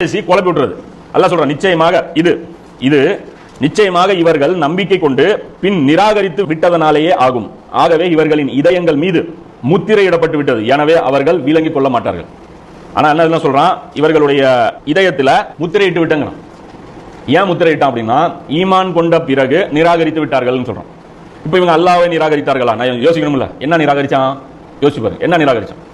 பேசி குழப்பி விட்டுறது. அல்லாஹ் சொல்ற நிச்சயமாக இது இது நிச்சயமாக இவர்கள் நம்பிக்கை கொண்டு பின் நிராகரித்து விட்டதனாலேயே ஆகும். ஆகவே இவர்களின் இதயங்கள் மீது முத்திரையிடப்பட்டு விட்டது. எனவே அவர்கள் விளங்கிக் கொள்ள மாட்டார்கள். ஆனா என்ன என்ன சொல்றான்? இவர்களுடைய இதயத்துல முத்திரையிட்டு விட்டங்க ஏன் முத்திரையிட்டான் அப்படின்னா ஈமான் கொண்ட பிறகு நிராகரித்து விட்டார்கள்னு சொல்றான். இப்போ இவங்க அல்லாவை நிராகரித்தார்களா? நான் யோசிக்கணும்ல. என்ன நிராகரிச்சான்? யோசிப்பாரு என்ன நிராகரிச்சான்?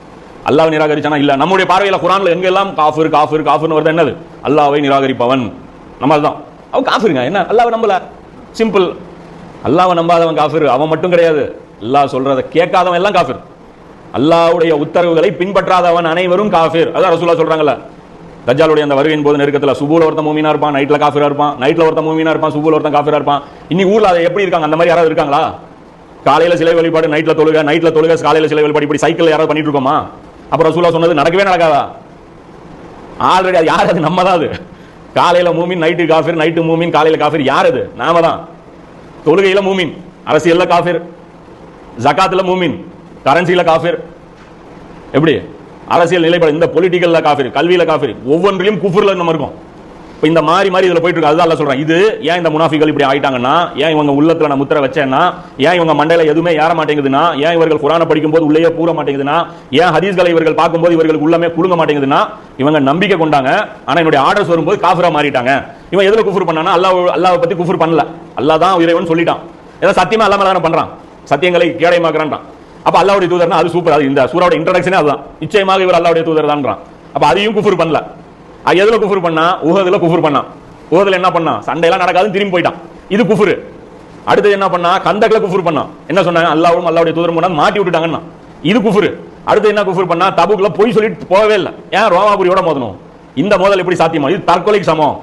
அல்லாவை நிராகரிச்சானா? இல்லை. நம்முடைய பார்வையில குரானில் எங்கெல்லாம் காஃபிர் காஃபிர் காஃபிர்னு வருது என்னது? அல்லாவை நிராகரிப்பவன். நம்ம அதுதான். அவன் காஃபிருங்க. என்ன? அல்லாவை நம்பல. சிம்பிள் அல்லாவை நம்பாதவன் காஃபிர். அவன் மட்டும் கிடையாது. அல்லாஹ் சொல்றத கேட்காதவன் எல்லாம் காஃபிர். அல்லாஹ்வுடைய உத்தரவுகளை பின்பற்றாதவன் அனைவரும் காஃபிர். அதான் ரசூலா சொல்றாங்கல்ல. தஜாலுடைய அந்த வருகையின் போது நெருக்கத்தில் சுபூல ஒருத்தன் மூமினா இருப்பான் நைட்ல காஃபிரா இருப்பான் நைட்ல ஒருத்தன் மூமினா இருப்பான் சுபூல ஒருத்தன் காஃபிரா இருப்பான். இன்னைக்கு ஊர்ல அதை எப்படி இருக்காங்க? அந்த மாதிரி யாராவது இருக்காங்களா? காலையில சிலை வழிபாடு நைட்ல தொழுக நைட்ல தொழுக காலையில சிலை வழிபாடு இப்படி சைக்கிள் யாராவது பண்ணிட்டு இருக்கோமா? அப்புறம் ரசூலா சொன்னது நடக்கவே நடக்காதா? ஆல்ரெடி அது யார் அது? நம்ம தான் அது. காலையில் மூமின் நைட்டு காஃபிர் நைட்டு மூமின் காலையில் காஃபிர் யார் அது? நாம தான் தொழுகையில் மூமின் அரசியலில் காஃபிர் ஜக்காத்தில் மூமின் கரன்சியில் காஃபிர். எப்படி? அரசியல் நிலைப்பாடு இந்த பொலிட்டிக்கலில் காஃபிர் கல்வியில் காஃபிர் ஒவ்வொன்றிலும் குஃபுரில் நம்ம இருக்கோம். இப்போ இந்த மாறி மாறி இதில் போயிட்டு இருக்கு. அதுதான் அல்லாஹ் சொல்கிறேன் இது ஏன் இந்த முனாஃபிகள் இப்படி ஆயிட்டாங்கன்னா ஏன் இவங்க உள்ளத்துல நான் முத்திரை வச்சேன்னா ஏன் இவங்க மண்டையில் எதுவுமே ஏற மாட்டேங்குதுன்னா ஏன் இவர்கள் குரானை படிக்கும் போது உள்ளே பூர மாட்டேங்குதுன்னா ஏன் ஹதீஸ்களை இவர்கள் பார்க்கும்போது இவர்களுக்கு உள்ளமே குழுங்க மாட்டேங்குதுன்னா இவங்க நம்பிக்கை கொண்டாங்க. ஆனால் என்னுடைய ஆர்டர்ஸ் வரும்போது காஃபிரா மாறிட்டாங்க. இவன் எதில் குஃபர் பண்ணானா அல்லாஹ் அல்லாவை பற்றி குஃபுர் பண்ணல. அல்லாஹ் தான் இறைவன் சொல்லிட்டான். ஏதோ சத்தியமாக அல்லாமல் தானே பண்ணுறான் சத்தியங்களை கேடயமாக்குறான்றான். அப்போ அல்லாவுடைய தூதர்னா அது சூப்பர் அது இந்த சூறாவோட இன்ட்ரடக்ஷனே அதுதான். நிச்சயமாக இவர் அல்லாவுடைய தூதர் தான்றான் அப்போ அதையும் குஃபர் பண்ணல. எதுல குஃபுர் பண்ணா? உஹதுல குஃபுர் பண்ணான் உஹதுல என்ன பண்ணா? சண்டையெல்லாம் நடக்காதுன்னு திரும்பி போயிட்டான். இது குஃபுரு. அடுத்தது என்ன பண்ணா? கந்தக்கில் குஃபுர் பண்ணான் என்ன சொன்னாங்க? அல்லாவும் அல்லாவுடைய தூதரும் பண்ணா மாட்டி விட்டுட்டாங்கன்னா. இது குஃபுரு. அடுத்து என்ன குஃபுர் பண்ணா? தபுக்குல போய் சொல்லிட்டு போகவே இல்லை. ஏன் ரோமாபுரியோட மோதணும்? இந்த மோதல் எப்படி சாத்தியமா? இது தற்கொலைக்கு சமம்.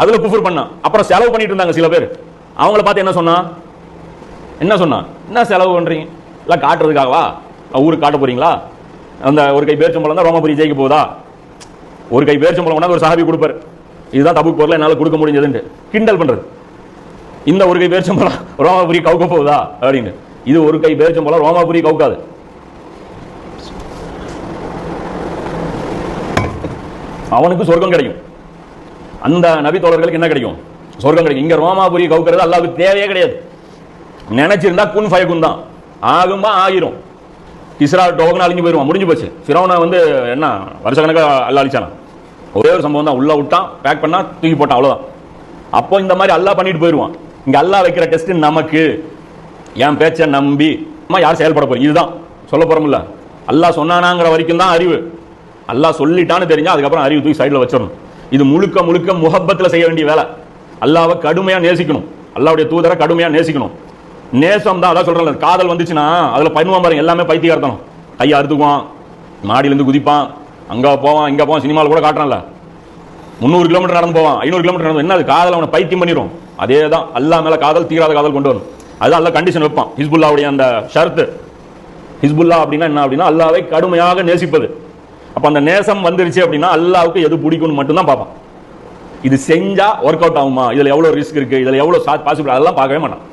அதுல குஃபுர் பண்ணான் அப்புறம் செலவு பண்ணிட்டு இருந்தாங்க சில பேர். அவங்கள பார்த்து என்ன சொன்னா? என்ன சொன்னா? என்ன செலவு பண்றீங்க? எல்லாம் காட்டுறதுக்காகவா? ஊருக்கு காட்ட போறீங்களா? அந்த ஒரு கை பேர்ச்சம்பளம் தான் ரோமபுரி ஜெயிக்க போகுதா? ஒரு கை பேர்ச்சம்பளம் கொண்டாந்து ஒரு சாபி கொடுப்பாரு. இதுதான் தபுக்கு பொருள் என்னால் கொடுக்க முடிஞ்சதுன்ட்டு. கிண்டல் பண்றது. இந்த ஒரு கை பேர்ச்சம்பளம் ரோமாபுரி கவுக்க போகுதா? அப்படின்னு. இது ஒரு கை பேர்ச்சம்பளம் ரோமாபுரி கவுக்காது. அவனுக்கு சொர்க்கம் கிடைக்கும். அந்த நபி தோழர்களுக்கு என்ன கிடைக்கும்? சொர்க்கம் கிடைக்கும். இங்க ரோமாபுரி கவுக்கிறது அல்லாவுக்கு தேவையே கிடையாது. நினைச்சிருந்தா குன் ஃபயகுன் தான். ஆகும்பா ஆகிரும். இஸ்ரா டோகன் அழிஞ்சு போயிடுவான் முடிஞ்சு போச்சு. ஃபிரௌனா வந்து என்ன வருஷக்கணக்காக அல்லா அழிச்சானா? ஒரே ஒரு சம்பவம் தான். உள்ள விட்டான் பேக் பண்ணா தூக்கி போட்டான் அவ்வளோதான் அப்போ இந்த மாதிரி அல்லாஹ் பண்ணிட்டு போயிடுவான் இங்கே அல்லாஹ் வைக்கிற டெஸ்ட் நமக்கு என் பேச்சை நம்பி அம்மா யார் செயல்பட போறீங்க இதுதான். சொல்ல போறோம்ல. அல்லாஹ் சொன்னானாங்கிற வரைக்கும் தான் அறிவு. அல்லாஹ் சொல்லிட்டான்னு தெரிஞ்சா அதுக்கப்புறம் அறிவு தூக்கி சைடில் வச்சிடணும். இது முழுக்க முழுக்க முகப்பத்தில் செய்ய வேண்டிய வேலை. அல்லாவை கடுமையாக நேசிக்கணும். அல்லாவுடைய தூதரை கடுமையாக நேசிக்கணும். நேசம் தான் அதான் சொல்றேன் காதல் வந்துச்சுன்னா அதுல பண்ணுவான் பாருங்க எல்லாமே பைத்தியகார்த்தனம். கையை அறுத்துக்குவான் மாடியிலேருந்து குதிப்பான் அங்கே போவான் இங்கே போவான் சினிமாவில் கூட காட்டுறான்ல. முந்நூறு கிலோமீட்டர் நடந்து போவான் ஐநூறு கிலோமீட்டர் நடந்து என்ன அது காதல் அவனை பைத்தியம் பண்ணிடும் அதே தான் அல்லா மேலே காதல் தீராத காதல் கொண்டு வரும். அதுதான் அல்ல கண்டிஷன் வைப்பான். ஹிஸ்புல்லாவுடைய அந்த ஷர்த்து. ஹிஸ்புல்லா அப்படின்னா என்ன அப்படின்னா அல்லாவை கடுமையாக நேசிப்பது. அப்போ அந்த நேசம் வந்துருச்சு அப்படின்னா அல்லாவுக்கு எது பிடிக்கும்னு மட்டும்தான் பார்ப்பான். இது செஞ்சால் ஒர்க் அவுட் ஆகுமா? இதில் எவ்வளோ ரிஸ்க் இதில் எவ்வளோ எவ்வளவு பாசிபிள் அதெல்லாம் பார்க்கவே மாட்டான்.